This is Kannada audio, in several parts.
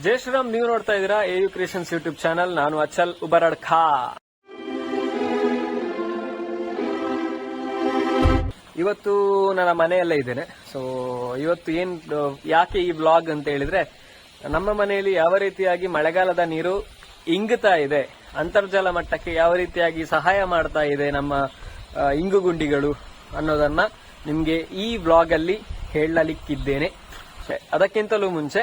ಜೈ ಶ್ರೀರಾಮ್, ನೀವು ನೋಡ್ತಾ ಇದ್ದೀರಾ A U creations YouTube channel ನಾನು ಅಚಲ್ ಉಬರಾಡ್ ಖಾ ಇವತ್ತು ನನ್ನ ಮನೆಯಲ್ಲೇ ಇದ್ದೇನೆ. ಸೊ ಇವತ್ತು ಏನ್, ಯಾಕೆ ಈ ಬ್ಲಾಗ್ ಅಂತ ಹೇಳಿದ್ರೆ, ನಮ್ಮ ಮನೆಯಲ್ಲಿ ಯಾವ ರೀತಿಯಾಗಿ ಮಳೆಗಾಲದ ನೀರು ಇಂಗುತ್ತಾ ಇದೆ, ಅಂತರ್ಜಲ ಮಟ್ಟಕ್ಕೆ ಯಾವ ರೀತಿಯಾಗಿ ಸಹಾಯ ಮಾಡ್ತಾ ಇದೆ ನಮ್ಮ ಇಂಗು ಗುಂಡಿಗಳು ಅನ್ನೋದನ್ನ ನಿಮ್ಗೆ ಈ ಬ್ಲಾಗ್ ಅಲ್ಲಿ ಹೇಳಲಿಕ್ಕಿದ್ದೇನೆ. ಅದಕ್ಕಿಂತಲೂ ಮುಂಚೆ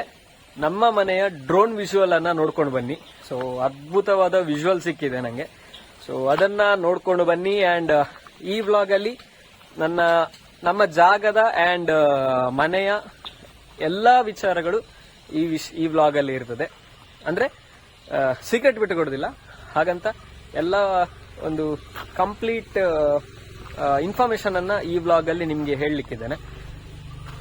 ನಮ್ಮ ಮನೆಯ ಡ್ರೋನ್ ವಿಷುವಲ್ ಅನ್ನ ನೋಡ್ಕೊಂಡು ಬನ್ನಿ. ಸೊ ಅದ್ಭುತವಾದ ವಿಜುವಲ್ ಸಿಕ್ಕಿದೆ ನನಗೆ ಸೊ ಅದನ್ನ ನೋಡ್ಕೊಂಡು ಬನ್ನಿ ಅಂಡ್ ಈ ವ್ಲಾಗ್ ಅಲ್ಲಿ ನನ್ನ, ನಮ್ಮ ಜಾಗದ ಅಂಡ್ ಮನೆಯ ಎಲ್ಲಾ ವಿಚಾರಗಳು ಈ ವಿಶ್ ಈ ವ್ಲಾಗ್ ಅಲ್ಲಿ ಇರ್ತದೆ. ಅಂದ್ರೆ ಸೀಕ್ರೆಟ್ ಬಿಟ್ಟು ಕೊಡೋದಿಲ್ಲ ಹಾಗಂತ ಎಲ್ಲ ಒಂದು ಕಂಪ್ಲೀಟ್ ಇನ್ಫಾರ್ಮೇಶನ್ ಅನ್ನ ಈ ವ್ಲಾಗ್ ಅಲ್ಲಿ ನಿಮ್ಗೆ ಹೇಳಲಿಕ್ಕಿದ್ದೇನೆ.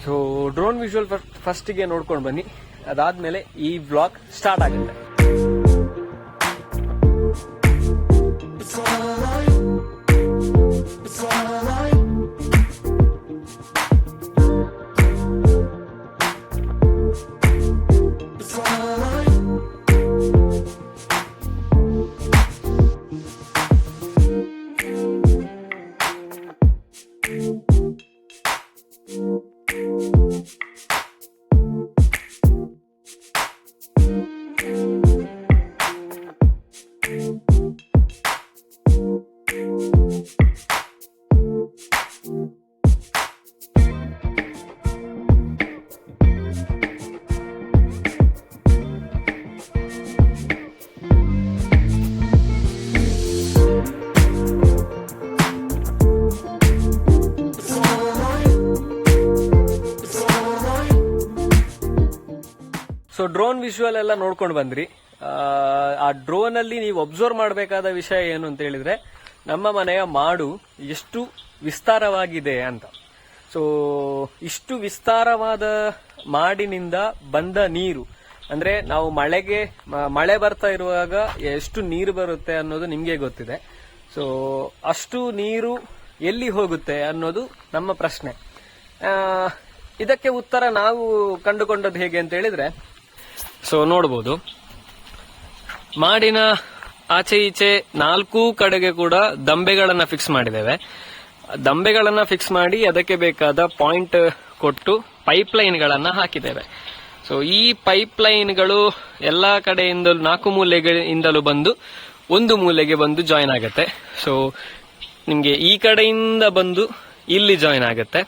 ಸೊ ಡ್ರೋನ್ ವಿಜುವಲ್ ಫಸ್ಟಿಗೆ ನೋಡ್ಕೊಂಡು ಬನ್ನಿ. ಅದಾದ್ಮೇಲೆ ಈ ಬ್ಲಾಗ್ ಸ್ಟಾರ್ಟ್ ಆಗುತ್ತೆ. ಸೊ ಡ್ರೋನ್ ವಿಷುವಲ್ ಎಲ್ಲ ನೋಡ್ಕೊಂಡು ಬಂದ್ರಿ. ಆ, ಡ್ರೋನ್ ಅಲ್ಲಿ ನೀವು ಅಬ್ಸರ್ವ್ ಮಾಡಬೇಕಾದ ವಿಷಯ ಏನು ಅಂತ ಹೇಳಿದ್ರೆ ನಮ್ಮ ಮನೆಯ ಮಾಡು ಎಷ್ಟು ವಿಸ್ತಾರವಾಗಿದೆ ಅಂತ. ಸೊ ಇಷ್ಟು ವಿಸ್ತಾರವಾದ ಮಾಡಿನಿಂದ ಬಂದ ನೀರು ಅಂದ್ರೆ ನಾವು ಮಳೆಗೆ ಮಳೆ ಬರ್ತಾ ಇರುವಾಗ ಎಷ್ಟು ನೀರು ಬರುತ್ತೆ ಅನ್ನೋದು ನಿಮಗೆ ಗೊತ್ತಿದೆ. ಸೊ ಅಷ್ಟು ನೀರು ಎಲ್ಲಿ ಹೋಗುತ್ತೆ ಅನ್ನೋದು ನಮ್ಮ ಪ್ರಶ್ನೆ. ಇದಕ್ಕೆ ಉತ್ತರ ನಾವು ಕಂಡುಕೊಂಡದ್ದು ಹೇಗೆ ಅಂತ ಹೇಳಿದ್ರೆ ಸೊ ನೋಡ್ಬೋದು. ಮಾಡಿನ ಆಚೆ ಈಚೆ ನಾಲ್ಕು ಕಡೆಗೆ ಕೂಡ ದಂಬೆಗಳನ್ನ ಫಿಕ್ಸ್ ಮಾಡಿದ್ದೇವೆ. ದಂಬೆಗಳನ್ನ ಫಿಕ್ಸ್ ಮಾಡಿ ಅದಕ್ಕೆ ಬೇಕಾದ ಪಾಯಿಂಟ್ ಕೊಟ್ಟು ಪೈಪ್ ಲೈನ್ಗಳನ್ನ ಹಾಕಿದ್ದೇವೆ. ಸೊ ಈ ಪೈಪ್ ಲೈನ್ಗಳು ಎಲ್ಲಾ ಕಡೆಯಿಂದಲೂ, ನಾಲ್ಕು ಮೂಲೆಗಳಿಂದಲೂ ಬಂದು ಒಂದು ಮೂಲೆಗೆ ಬಂದು ಜಾಯಿನ್ ಆಗುತ್ತೆ. ಸೊ ನಿಮ್ಗೆ ಈ ಕಡೆಯಿಂದ ಬಂದು ಇಲ್ಲಿ ಜಾಯಿನ್ ಆಗುತ್ತೆ.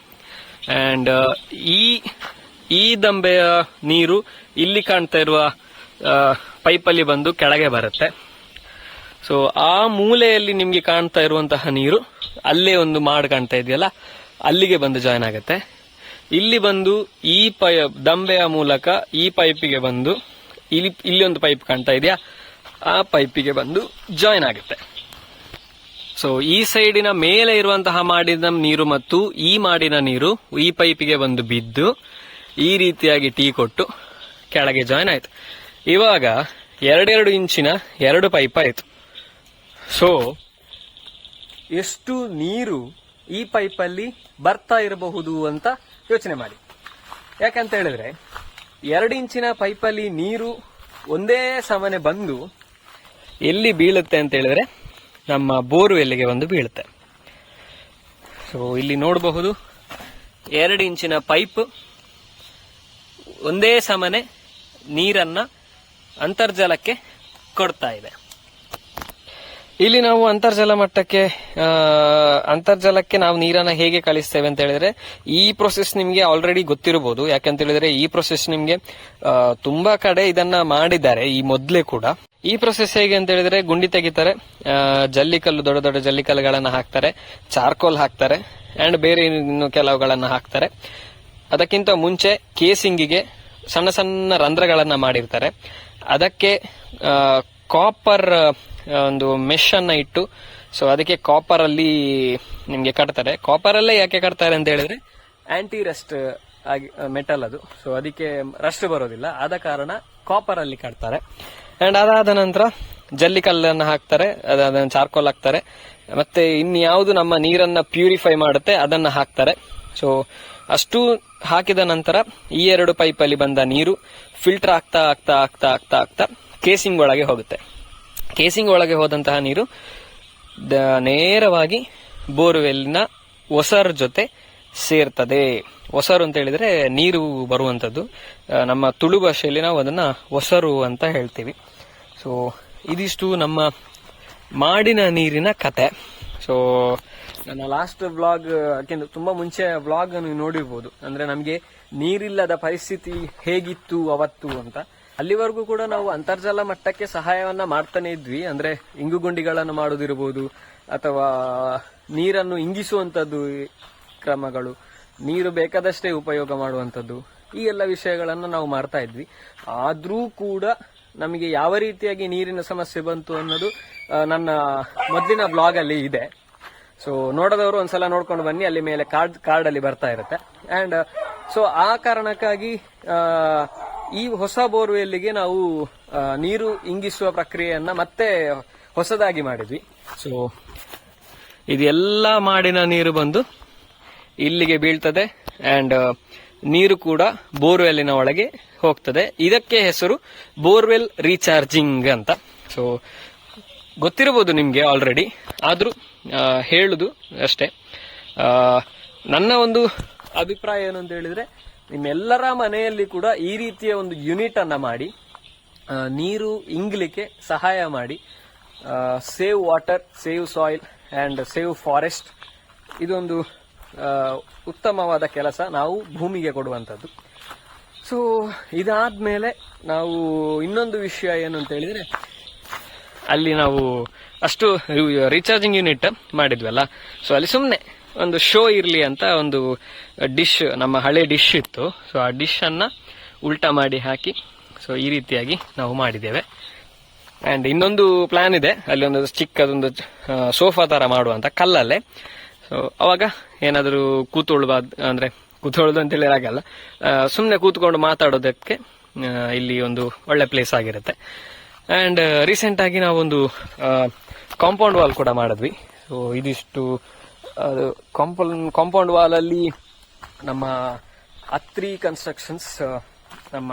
ಅಂಡ್ ಈ ಈ ದಂಬೆಯ ನೀರು ಇಲ್ಲಿ ಕಾಣ್ತಾ ಇರುವ ಪೈಪಲ್ಲಿ ಬಂದು ಕೆಳಗೆ ಬರುತ್ತೆ. ಸೊ ಆ ಮೂಲೆಯಲ್ಲಿ ನಿಮ್ಗೆ ಕಾಣ್ತಾ ಇರುವಂತಹ ನೀರು ಅಲ್ಲೇ ಒಂದು ಮಾಡ್ ಕಾಣ್ತಾ ಇದೆಯಲ್ಲ, ಅಲ್ಲಿಗೆ ಬಂದು ಜಾಯ್ನ್ ಆಗುತ್ತೆ. ಇಲ್ಲಿ ಬಂದು ಈ ಪೈ, ದಂಬೆಯ ಮೂಲಕ ಈ ಪೈಪಿಗೆ ಬಂದು, ಇಲ್ಲಿ ಇಲ್ಲಿ ಒಂದು ಪೈಪ್ ಕಾಣ್ತಾ ಇದೆಯಾ, ಆ ಪೈಪಿಗೆ ಬಂದು ಜಾಯ್ನ್ ಆಗುತ್ತೆ. ಸೊ ಈ ಸೈಡಿನ ಮೇಲೆ ಇರುವಂತಹ ಮಾಡಿದ ನೀರು ಮತ್ತು ಈ ಮಾಡಿನ ನೀರು ಈ ಪೈಪಿಗೆ ಬಂದು ಬಿದ್ದು ಈ ರೀತಿಯಾಗಿ ಟೀ ಕೊಟ್ಟು ಕೆಳಗೆ ಜಾಯ್ನ್ ಆಯ್ತು. ಇವಾಗ ಎರಡೆರಡು ಇಂಚಿನ ಎರಡು ಪೈಪ್ ಆಯ್ತು. ಸೊ ಎಷ್ಟು ನೀರು ಈ ಪೈಪಲ್ಲಿ ಬರ್ತಾ ಇರಬಹುದು ಅಂತ ಯೋಚನೆ ಮಾಡಿ. ಯಾಕಂತ ಹೇಳಿದ್ರೆ, ಎರಡು ಇಂಚಿನ ಪೈಪಲ್ಲಿ ನೀರು ಒಂದೇ ಸಮನೆ ಬಂದು ಎಲ್ಲಿ ಬೀಳುತ್ತೆ ಅಂತ ಹೇಳಿದ್ರೆ, ನಮ್ಮ ಬೋರ್ವೆಲ್ಲಿಗೆ ಬಂದು ಬೀಳುತ್ತೆ. ಸೊ ಇಲ್ಲಿ ನೋಡಬಹುದು, ಎರಡು ಇಂಚಿನ ಪೈಪ್ ಒಂದೇ ಸಮನೆ ನೀರನ್ನ ಅಂತರ್ಜಲಕ್ಕೆ ಕೊಡ್ತಾ ಇದೆ. ಇಲ್ಲಿ ನಾವು ಅಂತರ್ಜಲ ಮಟ್ಟಕ್ಕೆ ಅಂತರ್ಜಲಕ್ಕೆ ನಾವು ನೀರನ್ನ ಹೇಗೆ ಕಳಿಸ್ತೇವೆ ಅಂತ ಹೇಳಿದ್ರೆ, ಈ ಪ್ರೊಸೆಸ್ ನಿಮ್ಗೆ ಆಲ್ರೆಡಿ ಗೊತ್ತಿರಬಹುದು ಯಾಕಂತ ಹೇಳಿದ್ರೆ ಈ ಪ್ರೊಸೆಸ್ ನಿಮ್ಗೆ ತುಂಬಾ ಕಡೆ ಇದನ್ನ ಮಾಡಿದ್ದಾರೆ, ಈ ಮೊದ್ಲೇ ಕೂಡ. ಈ ಪ್ರೊಸೆಸ್ ಹೇಗೆ ಅಂತ ಹೇಳಿದ್ರೆ, ಗುಂಡಿ ತೆಗಿತಾರೆ ಜಲ್ಲಿಕಲ್ಲು, ದೊಡ್ಡ ದೊಡ್ಡ ಜಲ್ಲಿಕಲ್ಲುಗಳನ್ನ ಹಾಕ್ತಾರೆ, ಚಾರ್ಕೋಲ್ ಹಾಕ್ತಾರೆ ಅಂಡ್ ಬೇರೆ ಇನ್ನು ಕೆಲವುಗಳನ್ನ ಹಾಕ್ತಾರೆ. ಅದಕ್ಕಿಂತ ಮುಂಚೆ ಕೇಸಿಂಗಿಗೆ ಸಣ್ಣ ಸಣ್ಣ ರಂಧ್ರಗಳನ್ನ ಮಾಡಿರ್ತಾರೆ. ಅದಕ್ಕೆ ಕಾಪರ್ ಒಂದು ಮೆಶ್ ಅನ್ನ ಇಟ್ಟು ಸೊ ಅದಕ್ಕೆ ಕಾಪರ್ ಅಲ್ಲಿ ನಿಮ್ಗೆ ಕಟ್ತಾರೆ. ಕಾಪರ್ ಅಲ್ಲೇ ಯಾಕೆ ಕಟ್ತಾರೆ ಅಂತ ಹೇಳಿದ್ರೆ ಆಂಟಿ ರಸ್ಟ್ ಆಗಿ ಮೆಟಲ್ ಅದು. ಸೊ ಅದಕ್ಕೆ ರಸ್ಟ್ ಬರೋದಿಲ್ಲ. ಆದ ಕಾರಣ ಕಾಪರ್ ಅಲ್ಲಿ ಕಟ್ತಾರೆ. ಅಂಡ್ ಅದಾದ ನಂತರ ಜಲ್ಲಿಕಲ್ಲನ್ನ ಹಾಕ್ತಾರೆ. ಅದಾದ ಚಾರ್ಕೋಲ್ ಹಾಕ್ತಾರೆ. ಮತ್ತೆ ಇನ್ಯಾವುದು ನಮ್ಮ ನೀರನ್ನ ಪ್ಯೂರಿಫೈ ಮಾಡುತ್ತೆ, ಅದನ್ನ ಹಾಕ್ತಾರೆ. ಸೊ ಅಷ್ಟು ಹಾಕಿದ ನಂತರ ಈ ಎರಡು ಪೈಪಲ್ಲಿ ಬಂದ ನೀರು ಫಿಲ್ಟರ್ ಆಗ್ತಾ ಆಗ್ತಾ ಆಗ್ತಾ ಆಗ್ತಾ ಆಗ್ತಾ ಕೇಸಿಂಗ್ ಒಳಗೆ ಹೋಗುತ್ತೆ. ಕೇಸಿಂಗ್ ಒಳಗೆ ಹೋದಂತಹ ನೀರು ನೇರವಾಗಿ ಬೋರ್ವೆಲ್ನ ಒಸರ್ ಜೊತೆ ಸೇರ್ತದೆ. ಒಸರು ಅಂತ ಹೇಳಿದ್ರೆ ನೀರು ಬರುವಂತದ್ದು. ನಮ್ಮ ತುಳು ಭಾಷೆಯಲ್ಲಿ ನಾವು ಅದನ್ನ ಒಸರು ಅಂತ ಹೇಳ್ತೀವಿ. ಸೊ ಇದಿಷ್ಟು ನಮ್ಮ ಮಾಡಿನ ನೀರಿನ ಕತೆ. ಸೊ ನನ್ನ ಲಾಸ್ಟ್ ಬ್ಲಾಗ್ ಯಾಕೆಂದ್ರೆ ತುಂಬಾ ಮುಂಚೆ ಬ್ಲಾಗ್ ನೀವು ನೋಡಿರ್ಬೋದು. ಅಂದ್ರೆ ನಮಗೆ ನೀರಿಲ್ಲದ ಪರಿಸ್ಥಿತಿ ಹೇಗಿತ್ತು, ಅವತ್ತು ಅಂತ. ಅಲ್ಲಿವರೆಗೂ ಕೂಡ ನಾವು ಅಂತರ್ಜಲ ಮಟ್ಟಕ್ಕೆ ಸಹಾಯವನ್ನ ಮಾಡ್ತಾನೆ ಇದ್ವಿ. ಅಂದ್ರೆ ಇಂಗುಗುಂಡಿಗಳನ್ನು ಮಾಡೋದಿರ್ಬೋದು, ಅಥವಾ ನೀರನ್ನು ಇಂಗಿಸುವಂತದ್ದು ಕ್ರಮಗಳು, ನೀರು ಬೇಕಾದಷ್ಟೇ ಉಪಯೋಗ ಮಾಡುವಂತದ್ದು, ಈ ಎಲ್ಲ ವಿಷಯಗಳನ್ನು ನಾವು ಮಾಡ್ತಾ ಇದ್ವಿ. ಆದ್ರೂ ಕೂಡ ನಮಗೆ ಯಾವ ರೀತಿಯಾಗಿ ನೀರಿನ ಸಮಸ್ಯೆ ಬಂತು ಅನ್ನೋದು ನನ್ನ ಮೊದಲಿನ ಬ್ಲಾಗ್ ಅಲ್ಲಿ ಇದೆ. ಸೊ ನೋಡದವರು ಒಂದ್ಸಲ ನೋಡ್ಕೊಂಡು ಬನ್ನಿ, ಅಲ್ಲಿ ಮೇಲೆ ಕಾರ್ಡ್ ಕಾರ್ಡ್ ಅಲ್ಲಿ ಬರ್ತಾ ಇರುತ್ತೆ. ಅಂಡ್ ಸೊ ಆ ಕಾರಣಕ್ಕಾಗಿ ಈ ಹೊಸ ಬೋರ್ವೆಲ್ಗೆ ನಾವು ನೀರು ಇಂಗಿಸುವ ಪ್ರಕ್ರಿಯೆಯನ್ನ ಮತ್ತೆ ಹೊಸದಾಗಿ ಮಾಡಿದ್ವಿ. ಸೊ ಇದೆಲ್ಲ ಮಾಡಿನ ನೀರು ಬಂದು ಇಲ್ಲಿಗೆ ಬೀಳ್ತದೆ. ಅಂಡ್ ನೀರು ಕೂಡ ಬೋರ್ವೆಲ್ಲಿನ ಒಳಗೆ ಹೋಗ್ತದೆ. ಇದಕ್ಕೆ ಹೆಸರು ಬೋರ್ವೆಲ್ ರೀಚಾರ್ಜಿಂಗ್ ಅಂತ. ಸೊ ಗೊತ್ತಿರಬಹುದು ನಿಮಗೆ ಆಲ್ರೆಡಿ ಆದರೂ ಹೇಳುದು ಅಷ್ಟೇ. ನನ್ನ ಒಂದು ಅಭಿಪ್ರಾಯ ಏನು ಅಂತ ಹೇಳಿದ್ರೆ, ನಿಮ್ಮೆಲ್ಲರ ಮನೆಯಲ್ಲಿ ಕೂಡ ಈ ರೀತಿಯ ಒಂದು ಯೂನಿಟ್ ಅನ್ನ ಮಾಡಿ ನೀರು ಇಂಗ್ಲಿಕ್ಕೆ ಸಹಾಯ ಮಾಡಿ save water save soil and save forest ಇದೊಂದು ಉತ್ತಮವಾದ ಕೆಲಸ ನಾವು ಭೂಮಿಗೆ ಕೊಡುವಂಥದ್ದು. ಸೊ ಇದಾದ್ಮೇಲೆ ನಾವು ಇನ್ನೊಂದು ವಿಷಯ ಏನು ಅಂತ ಹೇಳಿದ್ರೆ ಅಲ್ಲಿ ನಾವು ಅಷ್ಟು ರೀಚಾರ್ಜಿಂಗ್ ಯೂನಿಟ್ ಮಾಡಿದ್ವಲ್ಲ. ಸೊ ಅಲ್ಲಿ ಸುಮ್ಮನೆ ಒಂದು ಶೋ ಇರಲಿ ಅಂತ ಒಂದು ಡಿಶ್ ನಮ್ಮ ಹಳೆ ಡಿಶ್ ಇತ್ತು. ಸೊ ಆ ಡಿಶ್ ಅನ್ನ ಉಲ್ಟಾ ಮಾಡಿ ಹಾಕಿ ಸೊ ಈ ರೀತಿಯಾಗಿ ನಾವು ಮಾಡಿದ್ದೇವೆ. ಅಂಡ್ ಇನ್ನೊಂದು ಪ್ಲಾನ್ ಇದೆ. ಅಲ್ಲಿ ಒಂದು ಚಿಕ್ಕದೊಂದು ಸೋಫಾ ತರ ಮಾಡುವಂಥ ಕಲ್ಲಲ್ಲೇ. ಸೊ ಅವಾಗ ಏನಾದರೂ ಕೂತ್ಕೊಳ್ಬಾರ್ದು ಅಂದ್ರೆ ಅಂತ ಹೇಳಿ ಆಗಲ್ಲ ಸುಮ್ಮನೆ ಕೂತ್ಕೊಂಡು ಮಾತಾಡೋದಕ್ಕೆ ಇಲ್ಲಿ ಒಂದು ಒಳ್ಳೆ ಪ್ಲೇಸ್ ಆಗಿರುತ್ತೆ. ಅಂಡ್ ರೀಸೆಂಟ್ ಆಗಿ ನಾವೊಂದು ಕಾಂಪೌಂಡ್ ವಾಲ್ ಕೂಡ ಮಾಡಿದ್ವಿ. ಸೊ ಇದಿಷ್ಟು, ಅದು ಕಾಂಪೌಂಡ್ ಕಾಂಪೌಂಡ್ ವಾಲ್ ಅಲ್ಲಿ ನಮ್ಮ ಅತ್ರಿ ಕನ್ಸ್ಟ್ರಕ್ಷನ್ಸ್ ನಮ್ಮ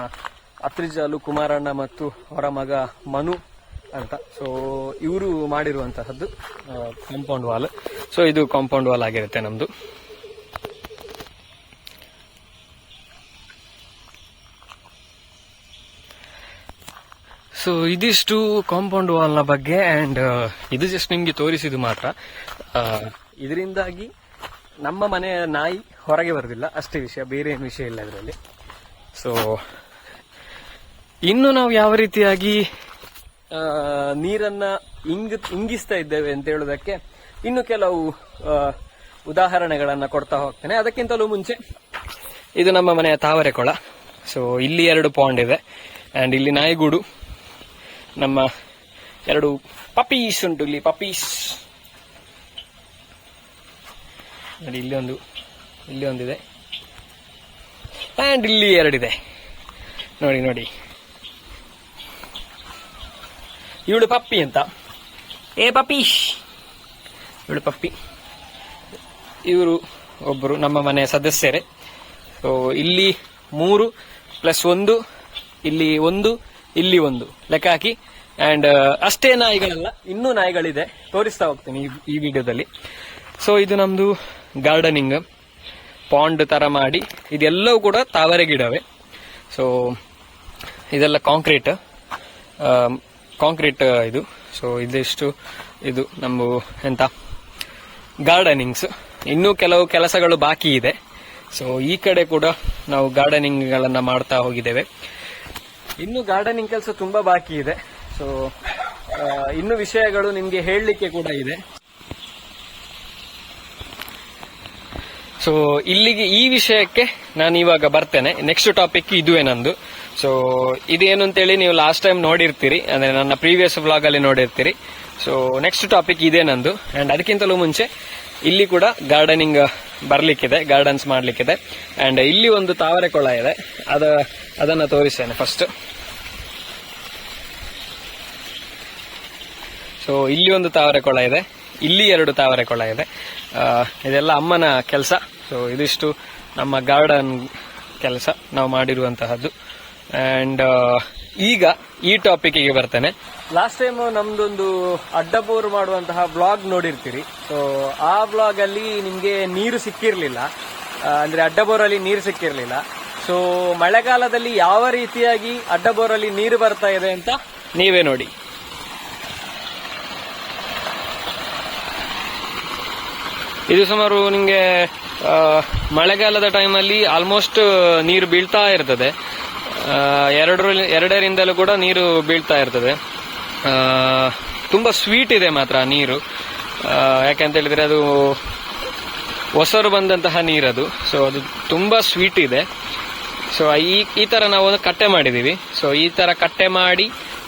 ಅತ್ರಿಜಾಲು ಕುಮಾರಣ್ಣ ಮತ್ತು ಅವರ ಮಗ ಮನು ಅಂತ. ಸೊ ಇವರು ಮಾಡಿರುವಂತಹದ್ದು ಕಾಂಪೌಂಡ್ ವಾಲ್ ಸೊ ಇದು ಕಾಂಪೌಂಡ್ ವಾಲ್ ಆಗಿರುತ್ತೆ ನಮ್ದು. ಸೊ ಇದಿಷ್ಟು ಕಾಂಪೌಂಡ್ ವಾಲ್ನ ಬಗ್ಗೆ ಅಂಡ್ ಇದು ಜಸ್ಟ್ ನಿಮ್ಗೆ ತೋರಿಸಿದ್ದು ಮಾತ್ರ. ಆ, ಇದರಿಂದಾಗಿ ನಮ್ಮ ಮನೆಯ ನಾಯಿ ಹೊರಗೆ ಬರುದಿಲ್ಲ. ಅಷ್ಟೇ ವಿಷಯ ಬೇರೆ ಏನು ವಿಷಯ ಇಲ್ಲ ಅದರಲ್ಲಿ ಸೊ ಇನ್ನು ನಾವು ಯಾವ ರೀತಿಯಾಗಿ ನೀರನ್ನ ಇಂಗ್ ಇಂಗಿಸ್ತಾ ಇದ್ದೇವೆ ಅಂತ ಹೇಳೋದಕ್ಕೆ ಇನ್ನು ಕೆಲವು ಉದಾಹರಣೆಗಳನ್ನು ಉದಾಹರಣೆಗಳನ್ನ ಕೊಡ್ತಾ ಹೋಗ್ತೇನೆ. ಅದಕ್ಕಿಂತಲೂ ಮುಂಚೆ ಇದು ನಮ್ಮ ಮನೆಯ ತಾವರೆ ಕೊಳ ಸೊ ಇಲ್ಲಿ ಎರಡು ಪಾಂಡ್ ಇದೆ ಅಂಡ್ ಇಲ್ಲಿ ನಾಯಿಗೂಡು. ನಮ್ಮ ಎರಡು ಪಪೀಸ್ ಉಂಟು ಇಲ್ಲಿ, ಪಪೀಸ್. ನೋಡಿ, ಇಲ್ಲಿ ಒಂದು, ಇಲ್ಲಿ ಒಂದಿದೆ. ಆ್ಯಂಡ್ ಇಲ್ಲಿ ಎರಡಿದೆ. ನೋಡಿ ನೋಡಿ. ಇವಳು ಪಪ್ಪಿ ಅಂತ. ಏ, ಪಪ್ಪೀಶ್. ಇವಳು ಪಪ್ಪಿ. ಇವರು ಒಬ್ಬರು ನಮ್ಮ ಮನೆಯ ಸದಸ್ಯರೇ. ಸೊ ಇಲ್ಲಿ ಮೂರು ಪ್ಲಸ್ ಒಂದು, ಇಲ್ಲಿ ಒಂದು ಇಲ್ಲಿ ಒಂದು. ಲೆಕ್ಕ ಹಾಕಿ. ಅಂಡ್ ಅಷ್ಟೇ ನಾಯಿಗಳಲ್ಲ, ಇನ್ನೂ ನಾಯಿಗಳಿದೆ. ತೋರಿಸ್ತಾ ಹೋಗ್ತೀನಿ ಈ- ವಿಡಿಯೋದಲ್ಲಿ. ಸೊ ಇದು ನಮ್ದು ಗಾರ್ಡನಿಂಗ್ ಪಾಂಡ್ ತರ ಮಾಡಿ. ಇದೆಲ್ಲವೂ ಕೂಡ ತಾವರೆ ಗಿಡವೇ. ಸೊ ಇದೆಲ್ಲ ಕಾಂಕ್ರೀಟ್ ಕಾಂಕ್ರೀಟ್ ಇದು. ಸೊ ಇದಿಷ್ಟು ಇದು ನಮ್ಮ ಎಂತ? ಗಾರ್ಡನಿಂಗ್ಸ್ ಇನ್ನೂ ಕೆಲವು ಕೆಲಸಗಳು ಬಾಕಿ ಇದೆ. ಸೊ ಈ ಕಡೆ ಕೂಡ ನಾವು ಗಾರ್ಡನಿಂಗ್ಗಳನ್ನು ಮಾಡ್ತಾ ಹೋಗಿದ್ದೇವೆ. ಇನ್ನು ಗಾರ್ಡನಿಂಗ್ ಕೆಲಸ ತುಂಬಾ ಬಾಕಿ ಇದೆ. ಸೊ ಇನ್ನು ವಿಷಯಗಳು ನಿಮ್ಗೆ ಹೇಳಲಿಕ್ಕೆ ಕೂಡ ಇದೆ. ಸೊ ಇಲ್ಲಿಗೆ ಈ ವಿಷಯಕ್ಕೆ ನಾನು ಇವಾಗ ಬರ್ತೇನೆ. ನೆಕ್ಸ್ಟ್ ಟಾಪಿಕ್ ಇದುವೇ ನಂದು ಸೊ ಇದೇನು ಅಂತೇಳಿ ನೀವು ಲಾಸ್ಟ್ ಟೈಮ್ ನೋಡಿರ್ತೀರಿ. ಅಂದ್ರೆ ನನ್ನ ಪ್ರೀವಿಯಸ್ ವ್ಲಾಗ್ ಅಲ್ಲಿ ನೋಡಿರ್ತೀರಿ. ಸೊ ನೆಕ್ಸ್ಟ್ ಟಾಪಿಕ್ ಇದೇ ನಂದು ಅಂಡ್ ಅದಕ್ಕಿಂತಲೂ ಮುಂಚೆ, ಇಲ್ಲಿ ಕೂಡ ಗಾರ್ಡನಿಂಗ್ ಬರ್ಲಿಕ್ಕಿದೆ ಗಾರ್ಡನ್ಸ್ ಮಾಡ್ಲಿಕ್ಕಿದೆ. ಅಂಡ್ ಇಲ್ಲಿ ಒಂದು ತಾವರೆ ಕೊಳ ಇದೆ. ಅದ, ಅದನ್ನ ತೋರಿಸ್ತೇನೆ ಫಸ್ಟ್ ಸೊ ಇಲ್ಲಿ ಒಂದು ತಾವರೆ ಕೊಳ ಇದೆ. ಇಲ್ಲಿ ಎರಡು ತಾವರೆ ಕೊಳ ಇದೆ. ಇದೆಲ್ಲ ಅಮ್ಮನ ಕೆಲಸ. ಸೊ ಇದಿಷ್ಟು ನಮ್ಮ ಗಾರ್ಡನ್ ಕೆಲಸ ನಾವು ಮಾಡಿರುವಂತಹದ್ದು. ಅಂಡ್ ಈಗ ಈ ಟಾಪಿಕ್ಗೆ ಬರ್ತೇನೆ. ಲಾಸ್ಟ್ ಟೈಮ್ ನಮ್ದೊಂದು ಅಡ್ಡಬೋರ್ ಮಾಡುವಂತಹ ಬ್ಲಾಗ್ ನೋಡಿರ್ತೀರಿ. ಸೊ ಆ ಬ್ಲಾಗ್ ಅಲ್ಲಿ ನಿಮ್ಗೆ ನೀರು ಸಿಕ್ಕಿರ್ಲಿಲ್ಲ. ಅಂದರೆ ಅಂದ್ರೆ ಅಡ್ಡಬೋರ್ ಅಲ್ಲಿ ನೀರು ಸಿಕ್ಕಿರ್ಲಿಲ್ಲ. ಸೊ ಮಳೆಗಾಲದಲ್ಲಿ ಯಾವ ರೀತಿಯಾಗಿ ಅಡ್ಡಬೋರ್ ಅಲ್ಲಿ ನೀರು ಬರ್ತಾ ಇದೆ ಅಂತ ನೀವೇ ನೋಡಿ. ಇದು ಸುಮಾರು ನಿಮಗೆ ಮಳೆಗಾಲದ ಟೈಮಲ್ಲಿ ಆಲ್ಮೋಸ್ಟ್ ನೀರು ಬೀಳ್ತಾ ಇರ್ತದೆ. ಎರಡರ ಎರಡರಿಂದಲೂ ಕೂಡ ನೀರು ಬೀಳ್ತಾ ಇರ್ತದೆ. ತುಂಬ ಸ್ವೀಟ್ ಇದೆ ಮಾತ್ರ ನೀರು. ಯಾಕೆಂತ ಹೇಳಿದ್ರೆ ಅದು ಹೊಸರು ಬಂದಂತಹ ನೀರದು. ಸೊ ಅದು ತುಂಬಾ ಸ್ವೀಟ್ ಇದೆ. ಸೊ ಈ ಈ ತರ ನಾವು ಕಟ್ಟೆ ಮಾಡಿದೀವಿ. ಸೊ ಈ ತರ ಕಟ್ಟೆ ಮಾಡಿ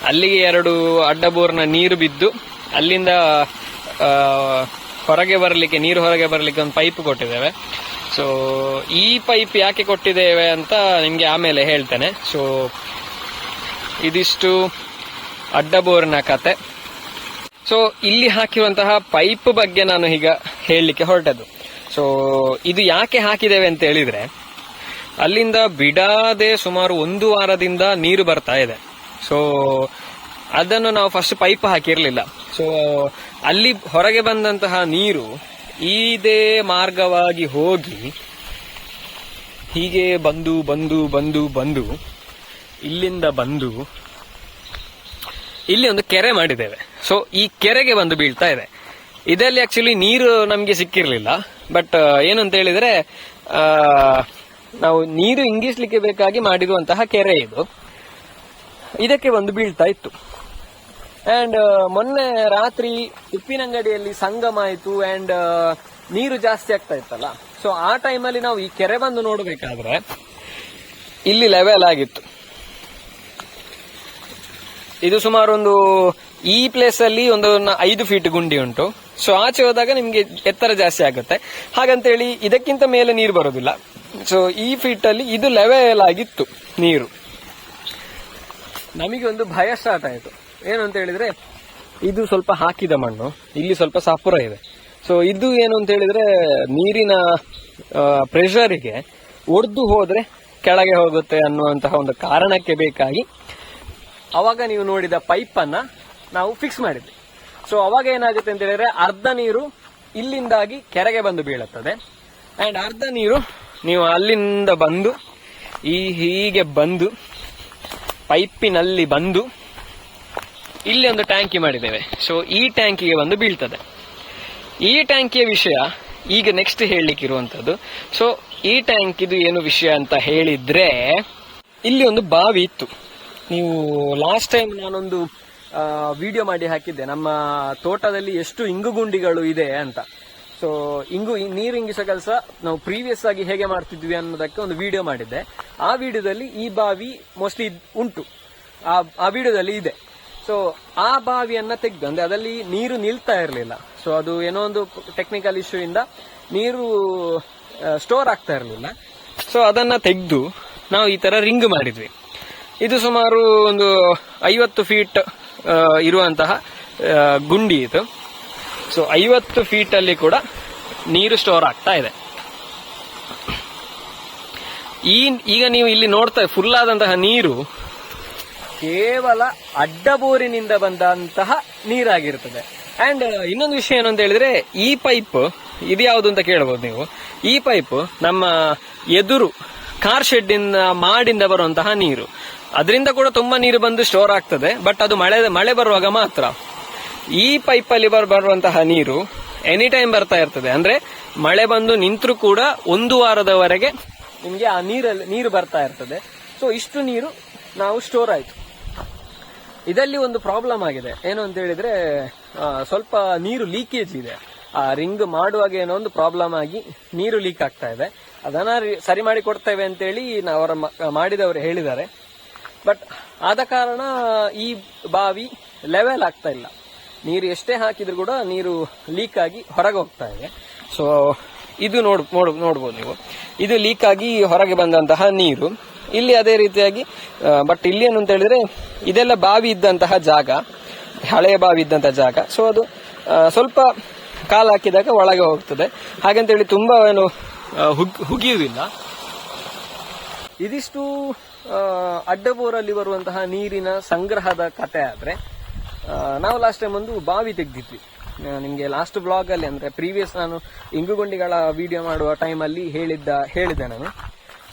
ಅಲ್ಲಿಗೆ ಎರಡು ಅಡ್ಡ ಬೋರ್ನ ನೀರು ಬಿದ್ದು ಅಲ್ಲಿಂದ ಹೊರಗೆ ಬರಲಿಕ್ಕೆ, ನೀರು ಹೊರಗೆ ಬರಲಿಕ್ಕೆ ಒಂದು ಪೈಪ್ ಕೊಟ್ಟಿದ್ದೇವೆ. ಸೊ ಈ ಪೈಪ್ ಯಾಕೆ ಕೊಟ್ಟಿದ್ದೇವೆ ಅಂತ ನಿಮಗೆ ಆಮೇಲೆ ಹೇಳ್ತೇನೆ. ಸೊ ಇದಿಷ್ಟು ಅಡ್ಡ ಬೋರ್ನ ಕತೆ. ಸೊ ಇಲ್ಲಿ ಹಾಕಿರುವಂತಹ ಪೈಪ್ ಬಗ್ಗೆ ನಾನು ಈಗ ಹೇಳಲಿಕ್ಕೆ ಹೊರಟದ್ದು. ಸೊ ಇದು ಯಾಕೆ ಹಾಕಿದ್ದೇವೆ ಅಂತ ಹೇಳಿದ್ರೆ, ಅಲ್ಲಿಂದ ಬಿಡಾದೆ ಸುಮಾರು ಒಂದು ವಾರದಿಂದ ನೀರು ಬರ್ತಾ ಇದೆ. ಸೊ ಅದನ್ನು ನಾವು ಫಸ್ಟ್ ಪೈಪ್ ಹಾಕಿರ್ಲಿಲ್ಲ. ಸೊ ಅಲ್ಲಿ ಹೊರಗೆ ಬಂದಂತಹ ನೀರು ಇದೇ ಮಾರ್ಗವಾಗಿ ಹೋಗಿ ಹೀಗೆ ಬಂದು ಬಂದು ಬಂದು ಬಂದು, ಇಲ್ಲಿಂದ ಬಂದು ಇಲ್ಲಿ ಒಂದು ಕೆರೆ ಮಾಡಿದ್ದೇವೆ. ಸೊ ಈ ಕೆರೆಗೆ ಬಂದು ಬೀಳ್ತಾ ಇದೆ. ಇದರಲ್ಲಿ ಆಕ್ಚುಲಿ ನೀರು ನಮಗೆ ಸಿಕ್ಕಿರಲಿಲ್ಲ. ಬಟ್ ಏನು ಅಂತ ಹೇಳಿದ್ರೆ ನಾವು ನೀರು ಇಂಗಿಸ್ಲಿಕ್ಕೆ ಬೇಕಾಗಿ ಮಾಡಿರುವಂತಹ ಕೆರೆ ಇದು. ಇದಕ್ಕೆ ಒಂದು ಬೀಳ್ತಾ ಇತ್ತು. ಅಂಡ್ ಮೊನ್ನೆ ರಾತ್ರಿ ಉಪ್ಪಿನಂಗಡಿಯಲ್ಲಿ ಸಂಗಮ ಆಯ್ತು ಅಂಡ್ ನೀರು ಜಾಸ್ತಿ ಆಗ್ತಾ ಇತ್ತಲ್ಲ. ಸೊ ಆ ಟೈಮಲ್ಲಿ ನಾವು ಈ ಕೆರೆ ಬಂದು ನೋಡಬೇಕಾದ್ರೆ ಇಲ್ಲಿ ಲೆವೆಲ್ ಆಗಿತ್ತು. ಇದು ಸುಮಾರು ಒಂದು, ಈ ಪ್ಲೇಸ್ ಅಲ್ಲಿ ಒಂದು ಐದು ಫೀಟ್ ಗುಂಡಿ ಉಂಟು. ಸೊ ಆಚೆ ಹೋದಾಗ ನಿಮ್ಗೆ ಎತ್ತರ ಜಾಸ್ತಿ ಆಗುತ್ತೆ. ಹಾಗಂತೇಳಿ ಇದಕ್ಕಿಂತ ಮೇಲೆ ನೀರು ಬರೋದಿಲ್ಲ. ಸೊ ಈ ಫೀಟ್ ಅಲ್ಲಿ ಇದು ಲೆವೆಲ್ ಆಗಿತ್ತು ನೀರು. ನಮಗೆ ಒಂದು ಭಯ ಸ್ಟಾರ್ಟ್ ಆಯಿತು. ಏನು ಅಂತ ಹೇಳಿದ್ರೆ, ಇದು ಸ್ವಲ್ಪ ಹಾಕಿದ ಮಣ್ಣು, ಇಲ್ಲಿ ಸ್ವಲ್ಪ ಸಪುರ ಇದೆ. ಸೊ ಇದು ಏನು ಅಂತ ಹೇಳಿದ್ರೆ, ನೀರಿನ ಪ್ರೆಷರಿಗೆ ಒಡೆದು ಹೋದ್ರೆ ಕೆಳಗೆ ಹೋಗುತ್ತೆ ಅನ್ನುವಂತಹ ಒಂದು ಕಾರಣಕ್ಕೆ ಬೇಕಾಗಿ, ಅವಾಗ ನೀವು ನೋಡಿದ ಪೈಪ್ ಅನ್ನ ನಾವು ಫಿಕ್ಸ್ ಮಾಡಿದ್ವಿ. ಸೊ ಅವಾಗ ಏನಾಗುತ್ತೆ ಅಂತ ಹೇಳಿದ್ರೆ, ಅರ್ಧ ನೀರು ಇಲ್ಲಿಂದಾಗಿ ಕೆರೆಗೆ ಬಂದು ಬೀಳುತ್ತದೆ. ಅಂಡ್ ಅರ್ಧ ನೀರು ನೀವು ಅಲ್ಲಿಂದ ಬಂದು, ಈ ಹೀಗೆ ಬಂದು ಪೈಪಿನಲ್ಲಿ ಬಂದು ಇಲ್ಲಿ ಒಂದು ಟ್ಯಾಂಕಿ ಮಾಡಿದ್ದೇವೆ. ಸೊ ಈ ಟ್ಯಾಂಕಿಗೆ ಬಂದು ಬೀಳ್ತದೆ. ಈ ಟ್ಯಾಂಕಿಯ ವಿಷಯ ಈಗ ನೆಕ್ಸ್ಟ್ ಹೇಳಲಿಕ್ಕೆ ಇರುವಂತದ್ದು. ಸೊ ಈ ಟ್ಯಾಂಕ್ ಇದು ಏನು ವಿಷಯ ಅಂತ ಹೇಳಿದ್ರೆ, ಇಲ್ಲಿ ಒಂದು ಬಾವಿ ಇತ್ತು. ನೀವು ಲಾಸ್ಟ್ ಟೈಮ್ ನಾನೊಂದು ವಿಡಿಯೋ ಮಾಡಿ ಹಾಕಿದ್ದೆ. ನಮ್ಮ ತೋಟದಲ್ಲಿ ಎಷ್ಟು ಇಂಗು ಗುಂಡಿಗಳು ಇದೆ ಅಂತ. ಸೊ ಇಂಗು ನೀರು ಇಂಗಿಸೋ ಕೆಲಸ ನಾವು ಪ್ರೀವಿಯಸ್ ಆಗಿ ಹೇಗೆ ಮಾಡ್ತಿದ್ವಿ ಅನ್ನೋದಕ್ಕೆ ಒಂದು ವಿಡಿಯೋ ಮಾಡಿದ್ದೆ. ಆ ವಿಡಿಯೋದಲ್ಲಿ ಈ ಬಾವಿ ಮೋಸ್ಟ್ಲಿ ಉಂಟು. ಆ ಆ ವಿಡಿಯೋದಲ್ಲಿ ಇದೆ. ಸೊ ಆ ಬಾವಿಯನ್ನ ತೆಗೆದು, ಅಂದ್ರೆ ಅದರಲ್ಲಿ ನೀರು ನಿಲ್ತಾ ಇರಲಿಲ್ಲ. ಸೊ ಅದು ಏನೋ ಒಂದು ಟೆಕ್ನಿಕಲ್ ಇಶ್ಯೂ ಇಂದ ನೀರು ಸ್ಟೋರ್ ಆಗ್ತಾ ಇರಲಿಲ್ಲ. ಸೊ ಅದನ್ನ ತೆಗೆದು ನಾವು ಈ ತರ ರಿಂಗ್ ಮಾಡಿದ್ವಿ. ಇದು ಸುಮಾರು ಒಂದು ಐವತ್ತು ಫೀಟ್ ಇರುವಂತಹ ಗುಂಡಿ ಇದು. ಸೊ ಐವತ್ತು ಫೀಟ್ ಅಲ್ಲಿ ಕೂಡ ನೀರು ಸ್ಟೋರ್ ಆಗ್ತಾ ಇದೆ. ಈ, ಈಗ ನೀವು ಇಲ್ಲಿ ನೋಡ್ತಾ ಫುಲ್ ಆದಂತಹ ನೀರು ಕೇವಲ ಅಡ್ಡಬೋರಿನಿಂದ ಬಂದಂತಹ ನೀರಾಗಿರ್ತದೆ ಅಂಡ್ ಇನ್ನೊಂದು ವಿಷಯ ಏನು ಅಂತ ಹೇಳಿದ್ರೆ, ಈ ಪೈಪ್ ಇದು ಯಾವುದು ಅಂತ ಕೇಳಬಹುದು ನೀವು. ಈ ಪೈಪ್ ನಮ್ಮ ಎದುರು ಕಾರ್ ಶೆಡ್ ಇಂದ ಮಾಡಿಂದ ಬರುವಂತಹ ನೀರು. ಅದರಿಂದ ಕೂಡ ತುಂಬಾ ನೀರು ಬಂದು ಸ್ಟೋರ್ ಆಗ್ತದೆ ಬಟ್ ಅದು ಮಳೆ ಮಳೆ ಬರುವಾಗ ಮಾತ್ರ. ಈ ಪೈಪ್ ಅಲ್ಲಿ ಬರ್, ಬರುವಂತಹ ನೀರು ಎನಿ ಟೈಮ್ ಬರ್ತಾ ಇರ್ತದೆ. ಅಂದ್ರೆ ಮಳೆ ಬಂದು ನಿಂತರೂ ಕೂಡ ಒಂದು ವಾರದವರೆಗೆ ನಿಮ್ಗೆ ಆ ನೀರಲ್ಲಿ, ನೀರು ಬರ್ತಾ ಇರ್ತದೆ. ಸೊ ಇಷ್ಟು ನೀರು ನಾವು ಸ್ಟೋರ್ ಆಯ್ತು. ಇದರಲ್ಲಿ ಒಂದು ಪ್ರಾಬ್ಲಮ್ ಆಗಿದೆ. ಏನು ಅಂತ ಹೇಳಿದ್ರೆ ಸ್ವಲ್ಪ ನೀರು ಲೀಕೇಜ್ ಇದೆ. ಆ ರಿಂಗ್ ಮಾಡುವಾಗ ಏನೋ ಒಂದು ಪ್ರಾಬ್ಲಮ್ ಆಗಿ ನೀರು ಲೀಕ್ ಆಗ್ತಾ ಇದೆ. ಅದನ್ನ ಸರಿ ಮಾಡಿ ಕೊಡ್ತೇವೆ ಅಂತೇಳಿ ಅವರ ಮಾಡಿದವರು ಹೇಳಿದ್ದಾರೆ. ಬಟ್ ಆದ ಕಾರಣ ಈ ಬಾವಿ ಲೆವೆಲ್ ಆಗ್ತಾ ಇಲ್ಲ. ನೀರು ಎಷ್ಟೇ ಹಾಕಿದ್ರು ಕೂಡ ನೀರು ಲೀಕ್ ಆಗಿ ಹೊರಗೆ ಹೋಗ್ತಾ ಇದೆ. ಸೊ ಇದು ನೋಡ್ ನೋಡ್, ನೋಡ್ಬೋದು ನೀವು. ಇದು ಲೀಕ್ ಆಗಿ ಹೊರಗೆ ಬಂದಂತಹ ನೀರು. ಇಲ್ಲಿ ಅದೇ ರೀತಿಯಾಗಿ ಬಟ್ ಇಲ್ಲಿ ಏನು ಅಂತ ಹೇಳಿದ್ರೆ, ಇದೆಲ್ಲ ಬಾವಿ ಇದ್ದಂತಹ ಜಾಗ, ಹಳೆಯ ಬಾವಿ ಇದ್ದಂತಹ ಜಾಗ. ಸೊ ಅದು ಸ್ವಲ್ಪ ಕಾಲು ಹಾಕಿದಾಗ ಒಳಗೆ ಹೋಗ್ತದೆ. ಹಾಗಂತ ಹೇಳಿ ತುಂಬಾ ಏನು ಹುಗಿಯುವುದಿಲ್ಲ ಇದಿಷ್ಟು ಅಡ್ಡಬೋರಲ್ಲಿ ಬರುವಂತಹ ನೀರಿನ ಸಂಗ್ರಹದ ಕತೆ ಆದ್ರೆ ನಾವು ಲಾಸ್ಟ್ ಟೈಮ್ ಒಂದು ಬಾವಿ ತೆಗೆದಿದ್ವಿ. ನಿಮಗೆ ಲಾಸ್ಟ್ ಬ್ಲಾಗ್ ಅಲ್ಲಿ ಅಂದ್ರೆ ಪ್ರೀವಿಯಸ್ ನಾನು ಇಂಗುಗುಂಡಿಗಳ ವಿಡಿಯೋ ಮಾಡುವ ಟೈಮಲ್ಲಿ ಹೇಳಿದ್ದ, ಹೇಳಿದ್ದೆ ನಾನು.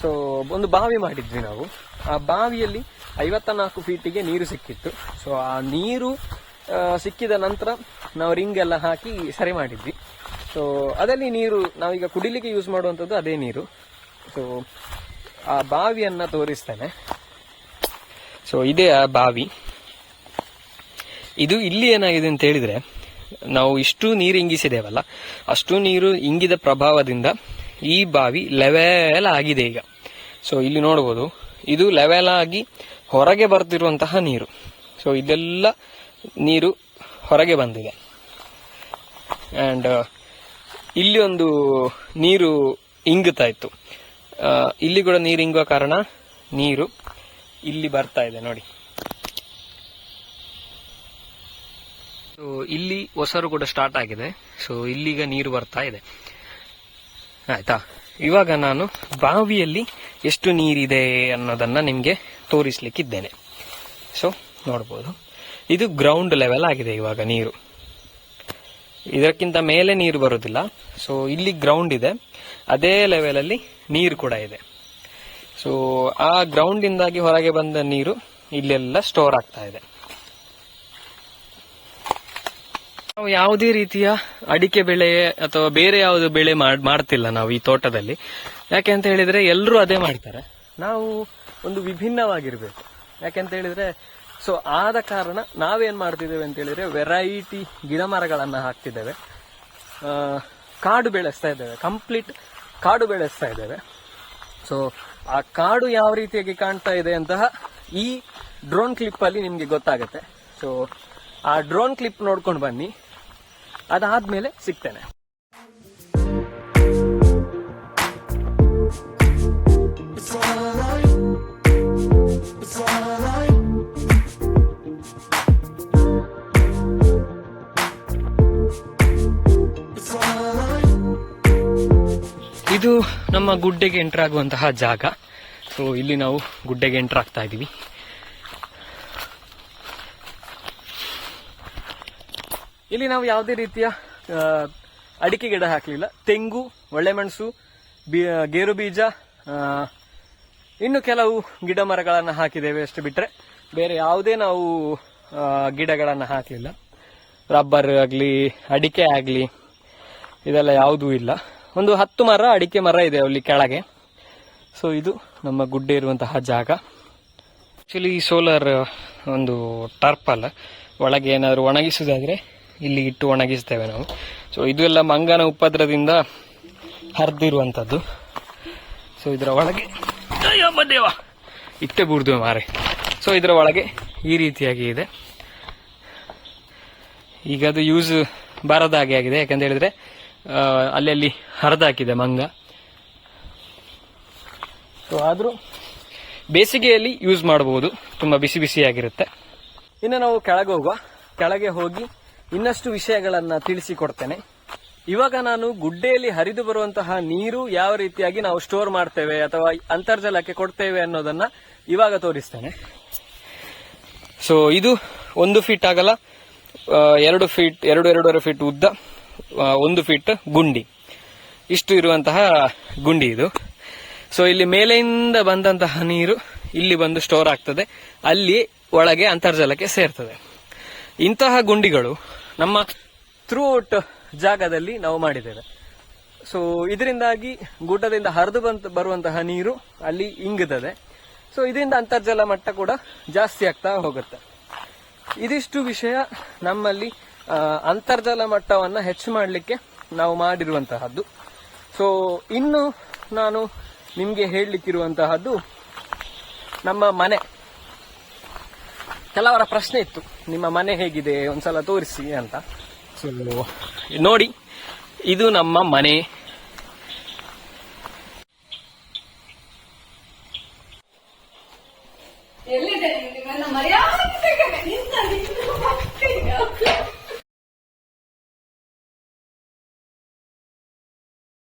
ಸೊ ಒಂದು ಬಾವಿ ಮಾಡಿದ್ವಿ ನಾವು. ಆ ಬಾವಿಯಲ್ಲಿ ಐವತ್ತ ನಾಲ್ಕು ಫೀಟಿಗೆ ನೀರು ಸಿಕ್ಕಿತ್ತು. ಸೊ ಆ ನೀರು ಸಿಕ್ಕಿದ ನಂತರ ನಾವು ರಿಂಗ್ ಎಲ್ಲ ಹಾಕಿ ಸರಿ ಮಾಡಿದ್ವಿ. ಸೊ ಅದರಲ್ಲಿ ನೀರು ನಾವೀಗ ಕುಡಿಲಿಕ್ಕೆ ಯೂಸ್ ಮಾಡುವಂಥದ್ದು ಅದೇ ನೀರು. ಸೊ ಆ ಬಾವಿಯನ್ನು ತೋರಿಸ್ತೇನೆ. ಸೊ ಇದೇ ಆ ಬಾವಿ. ಇದು ಇಲ್ಲಿ ಏನಾಗಿದೆ ಅಂತ ಹೇಳಿದ್ರೆ, ನಾವು ಇಷ್ಟು ನೀರು ಇಂಗಿಸಿದೇವಲ್ಲ. ಅಷ್ಟು ನೀರು ಇಂಗಿದ ಪ್ರಭಾವದಿಂದ ಈ ಬಾವಿ ಲೆವೆಲ್ ಆಗಿದೆ ಈಗ. ಸೊ ಇಲ್ಲಿ ನೋಡಬಹುದು ಇದು ಲೆವೆಲ್ ಆಗಿ ಹೊರಗೆ ಬರ್ತಿರುವಂತಹ ನೀರು. ಸೊ ಇದೆಲ್ಲ ನೀರು ಹೊರಗೆ ಬಂದಿದೆ. ಅಂಡ್ ಇಲ್ಲಿ ಒಂದು ನೀರು ಇಂಗುತ್ತಾ ಇತ್ತು. ಇಲ್ಲಿ ಕೂಡ ನೀರು ಇಂಗುವ ಕಾರಣ ನೀರು ಇಲ್ಲಿ ಬರ್ತಾ ಇದೆ, ನೋಡಿ. ಸೊ ಇಲ್ಲಿ ಹೊಸರು ಕೂಡ ಸ್ಟಾರ್ಟ್ ಆಗಿದೆ. ಸೊ ಇಲ್ಲಿಗ ನೀರು ಬರ್ತಾ ಇದೆ. ಆಯ್ತಾ? ಇವಾಗ ನಾನು ಬಾವಿಯಲ್ಲಿ ಎಷ್ಟು ನೀರಿದೆ ಅನ್ನೋದನ್ನ ನಿಮಗೆ ತೋರಿಸ್ಲಿಕ್ಕಿದ್ದೇನೆ. ಸೊ ನೋಡ್ಬೋದು. ಇದು ಗ್ರೌಂಡ್ ಲೆವೆಲ್ ಆಗಿದೆ ಇವಾಗ ನೀರು. ಇದಕ್ಕಿಂತ ಮೇಲೆ ನೀರು ಬರೋದಿಲ್ಲ. ಸೊ ಇಲ್ಲಿ ಗ್ರೌಂಡ್ ಇದೆ. ಅದೇ ಲೆವೆಲಲ್ಲಿ ನೀರು ಕೂಡ ಇದೆ. ಸೊ ಆ ಗ್ರೌಂಡ್ ಇಂದಾಗಿ ಹೊರಗೆ ಬಂದ ನೀರು ಇಲ್ಲೆಲ್ಲ ಸ್ಟೋರ್ ಆಗ್ತಾ ಇದೆ. ನಾವು ಯಾವುದೇ ರೀತಿಯ ಅಡಿಕೆ ಬೆಳೆ ಅಥವಾ ಬೇರೆ ಯಾವುದು ಬೆಳೆ ಮಾಡ್- ಮಾಡ್ತಿಲ್ಲ ನಾವು ಈ ತೋಟದಲ್ಲಿ. ಯಾಕೆ ಅಂತ ಹೇಳಿದ್ರೆ ಎಲ್ಲರೂ ಅದೇ ಮಾಡ್ತಾರೆ. ನಾವು ಒಂದು ವಿಭಿನ್ನವಾಗಿರ್ಬೇಕು. ಯಾಕೆಂತ ಹೇಳಿದ್ರೆ, ಸೊ ಆದ ಕಾರಣ ನಾವೇನ್ ಮಾಡ್ತಿದ್ದೇವೆ ಅಂತ ಹೇಳಿದ್ರೆ ವೆರೈಟಿ ಗಿಡ ಮರಗಳನ್ನ ಹಾಕ್ತಿದ್ದೇವೆ ಕಾಡು ಬೆಳೆಸ್ತಾ ಇದ್ದೇವೆ. ಕಂಪ್ಲೀಟ್ ಕಾಡು ಬೆಳೆಸ್ತಾ ಇದ್ದೇವೆ. ಸೊ ಆ ಕಾಡು ಯಾವ ರೀತಿಯಾಗಿ ಕಾಣ್ತಾ ಇದೆ ಅಂತಹ ಈ ಡ್ರೋನ್ ಕ್ಲಿಪ್ ಅಲ್ಲಿ ನಿಮ್ಗೆ ಗೊತ್ತಾಗುತ್ತೆ. ಸೊ ಆ ಡ್ರೋನ್ ಕ್ಲಿಪ್ ನೋಡ್ಕೊಂಡು ಬನ್ನಿ. ಅದಾದ್ಮೇಲೆ ಸಿಗ್ತೇನೆ. ಇದು ನಮ್ಮ ಗುಡ್ಡೆಗೆ ಎಂಟರ್ ಆಗುವಂತಹ ಜಾಗ. ಸೊ ಇಲ್ಲಿ ನಾವು ಗುಡ್ಡೆಗೆ ಎಂಟರ್ ಆಗ್ತಾ ಇದೀವಿ ಇಲ್ಲಿ ನಾವು ಯಾವುದೇ ರೀತಿಯ ಅಡಿಕೆ ಗಿಡ ಹಾಕಲಿಲ್ಲ. ತೆಂಗು, ಒಳ್ಳೆಮೆಣಸು, ಬಿ- ಗೇರು ಬೀಜ ಇನ್ನು ಕೆಲವು ಗಿಡ ಮರಗಳನ್ನು ಹಾಕಿದ್ದೇವೆ ಅಷ್ಟು ಬಿಟ್ಟರೆ ಬೇರೆ ಯಾವುದೇ ನಾವು ಗಿಡಗಳನ್ನು ಹಾಕಲಿಲ್ಲ. ರಬ್ಬರ್ ಆಗಲಿ, ಅಡಿಕೆ ಆಗಲಿ, ಇದೆಲ್ಲ ಯಾವುದೂ ಇಲ್ಲ. ಒಂದು ಹತ್ತು ಮರ, ಅಡಿಕೆ ಮರ ಇದೆ ಅಲ್ಲಿ ಕೆಳಗೆ. ಸೊ ಇದು ನಮ್ಮ ಗುಡ್ಡೆ ಇರುವಂತಹ ಜಾಗ. ಆ್ಯಕ್ಚುಲಿ ಸೋಲಾರ್ ಒಂದು ಟರ್ಪಲ್ ಒಳಗೆ ಏನಾದರೂ ಒಣಗಿಸುವುದಾದ್ರೆ ಇಲ್ಲಿ ಇಟ್ಟು ಒಣಗಿಸ್ತೇವೆ ನಾವು. ಸೊ ಇದು ಎಲ್ಲ ಮಂಗನ ಉಪದ್ರದಿಂದ ಹರಿದಿರುವಂಥದ್ದು. ಸೊ ಇದರ ಒಳಗೆ ದೇವಾ! ಇಟ್ಟೆ ಬಿಡ್ದು ಮಾರೆ. ಸೊ ಇದರ ಒಳಗೆ ಈ ರೀತಿಯಾಗಿ ಇದೆ. ಈಗ ಅದು ಯೂಸ್ ಬಾರದ ಹಾಗೆ ಆಗಿದೆ. ಯಾಕಂತ ಹೇಳಿದ್ರೆ ಅಲ್ಲಲ್ಲಿ ಹರಿದಾಕಿದೆ ಮಂಗ. ಸೊ ಆದರೂ ಬೇಸಿಗೆಯಲ್ಲಿ ಯೂಸ್ ಮಾಡಬಹುದು ತುಂಬಾ ಬಿಸಿ ಬಿಸಿಯಾಗಿರುತ್ತೆ. ಇನ್ನು ನಾವು ಕೆಳಗೆ ಹೋಗುವ. ಕೆಳಗೆ ಹೋಗಿ ಇನ್ನಷ್ಟು ವಿಷಯಗಳನ್ನ ತಿಳಿಸಿಕೊಡ್ತೇನೆ. ಇವಾಗ ನಾನು ಗುಡ್ಡೆಯಲ್ಲಿ ಹರಿದು ಬರುವಂತಹ ನೀರು ಯಾವ ರೀತಿಯಾಗಿ ನಾವು ಸ್ಟೋರ್ ಮಾಡ್ತೇವೆ ಅಥವಾ ಅಂತರ್ಜಲಕ್ಕೆ ಕೊಡ್ತೇವೆ ಅನ್ನೋದನ್ನ ಇವಾಗ ತೋರಿಸ್ತೇನೆ. ಸೊ ಇದು ಒಂದು ಫೀಟ್ ಆಗಲ್ಲ ಎರಡು ಫೀಟ್ ಎರಡು ಎರಡೂವರೆ ಫೀಟ್ ಉದ್ದ ಒಂದು ಫೀಟ್ ಗುಂಡಿ. ಇಷ್ಟು ಇರುವಂತಹ ಗುಂಡಿ ಇದು. ಸೊ ಇಲ್ಲಿ ಮೇಲೆಯಿಂದ ಬಂದಂತಹ ನೀರು ಇಲ್ಲಿ ಬಂದು ಸ್ಟೋರ್ ಆಗ್ತದೆ. ಅಲ್ಲಿ ಒಳಗೆ ಅಂತರ್ಜಲಕ್ಕೆ ಸೇರ್ತದೆ. ಇಂತಹ ಗುಂಡಿಗಳು ನಮ್ಮ ಥ್ರೂಔಟ್ ಜಾಗದಲ್ಲಿ ನಾವು ಮಾಡಿದ್ದೇವೆ. ಸೊ ಇದರಿಂದಾಗಿ ಗುಡ್ಡದಿಂದ ಹರಿದು ಬಂತ, ಬರುವಂತಹ ನೀರು ಅಲ್ಲಿ ಇಂಗುತ್ತದೆ. ಸೊ ಇದರಿಂದ ಅಂತರ್ಜಲ ಮಟ್ಟ ಕೂಡ ಜಾಸ್ತಿ ಆಗ್ತಾ ಹೋಗುತ್ತೆ. ಇದಿಷ್ಟು ವಿಷಯ ನಮ್ಮಲ್ಲಿ ಅಂತರ್ಜಲ ಮಟ್ಟವನ್ನು ಹೆಚ್ಚು ಮಾಡಲಿಕ್ಕೆ ನಾವು ಮಾಡಿರುವಂತಹದ್ದು. ಸೊ ಇನ್ನು ನಾನು ನಿಮಗೆ ಹೇಳಲಿಕ್ಕಿರುವಂತಹದ್ದು ನಮ್ಮ ಮನೆ. ಕೆಲವರ ಪ್ರಶ್ನೆ ಇತ್ತು. ನಿಮ್ಮ ಮನೆ ಹೇಗಿದೆ? ಒಂದ್ಸಲ ತೋರಿಸಿ ಅಂತ. ನೋಡಿ ಇದು ನಮ್ಮ ಮನೆ.